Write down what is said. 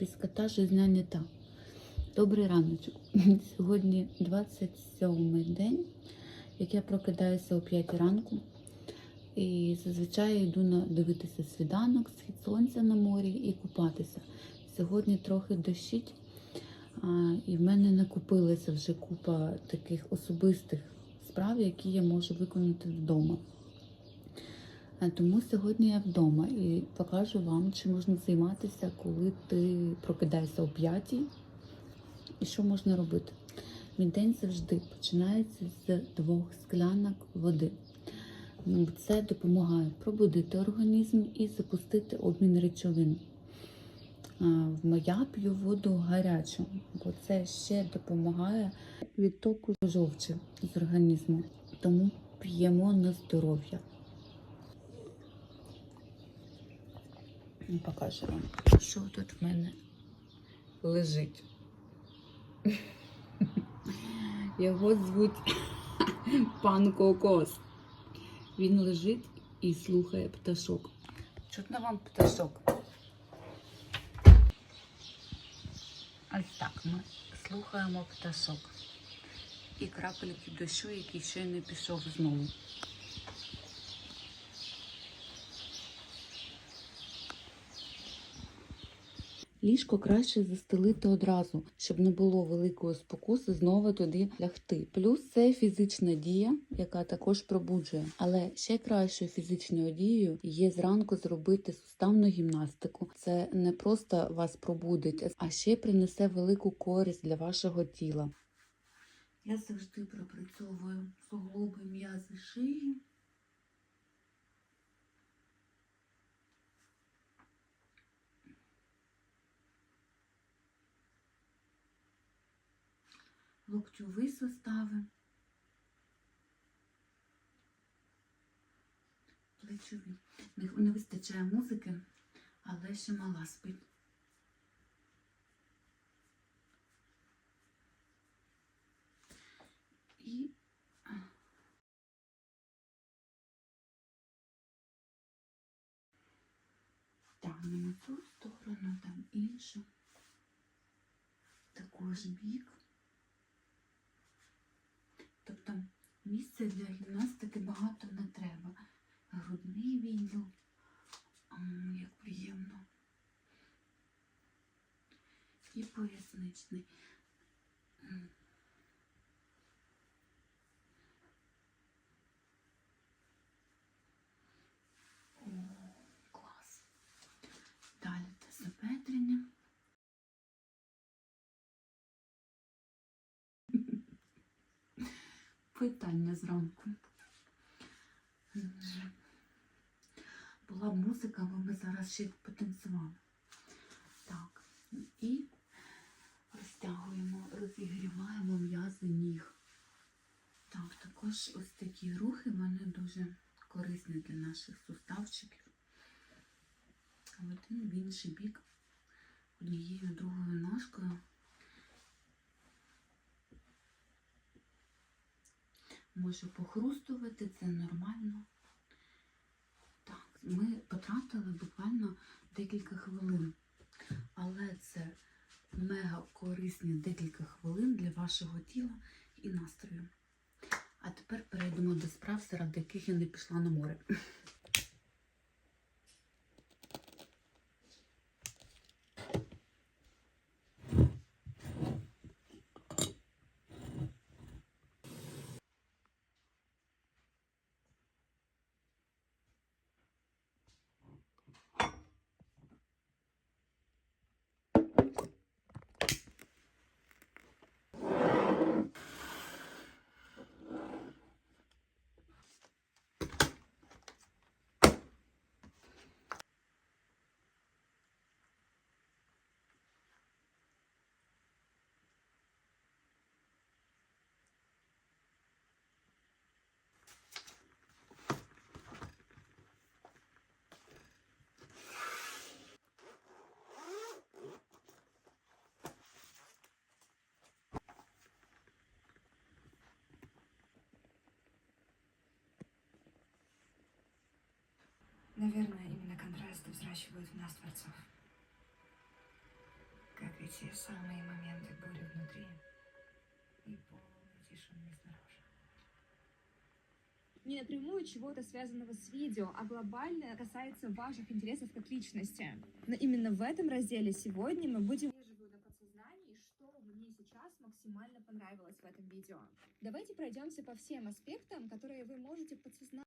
без кота жизнь не та. Добрий раночок. Сьогодні 27 день, як я прокидаюся о 5 ранку. І зазвичай йду на дивитися свіданок, схід сонця на морі і купатися. Сьогодні трохи дощить, а, і в мене накопилася вже купа таких особистих справ, які я можу виконати вдома. А Тому сьогодні я вдома і покажу вам, чи можна займатися, коли ти прокидаєшся о п'ятій, і що можна робити. Мій день завжди починається з двох склянок води. Це допомагає пробудити організм і запустити обмін речовин. А, Я п'ю воду гарячу, бо це ще допомагає відтоку жовчі з організму. Тому п'ємо на здоров'я. Ну, Покажу вам, що тут в мене лежить. Його звуть пан Кокос. Він лежить і слухає пташок. Чутно вам пташок? Ось так ми слухаємо пташок. І крапельки дощу, який ще не пішов знову. Ліжко краще застелити одразу, щоб не було великої спокуси знову туди лягти. Плюс це фізична дія, яка також пробуджує. Але ще кращою фізичною дією є зранку зробити суставну гімнастику. Це не просто вас пробудить, а ще принесе велику користь для вашого тіла. Я завжди пропрацьовую суглоби м'язи шиї. Локтьові сустави, плечові. Не, вистачає музики, але ще мала спить. І тягнемо цю сторону, там іншу. Також бік. Тобто місця для гімнастики багато не треба. Грудний відділ, як приємно. І поясничний. Питання зранку. Була б музика, ми зараз ще потанцювали. Так, і розтягуємо, розігріваємо м'язи ніг. Так, також ось такі рухи, вони дуже корисні для наших суставчиків. Один в інший бік однією другою ножкою. Може похрустувати, це нормально. Так, ми потратили буквально декілька хвилин. Але це мега корисні декілька хвилин для вашого тіла і настрою. А тепер перейдемо до справ, серед яких я не пішла на море. Наверное, именно контрасты взращивают в нас творцов. те самые моменты бури внутри и полной тишины снаружи. не напрямую чего-то связанного с видео, а глобально касается ваших интересов как личности. Но именно в этом разделе сегодня мы будем максимально понравилось в этом видео. Давайте пройдемся по всем аспектам, которые вы можете подсознать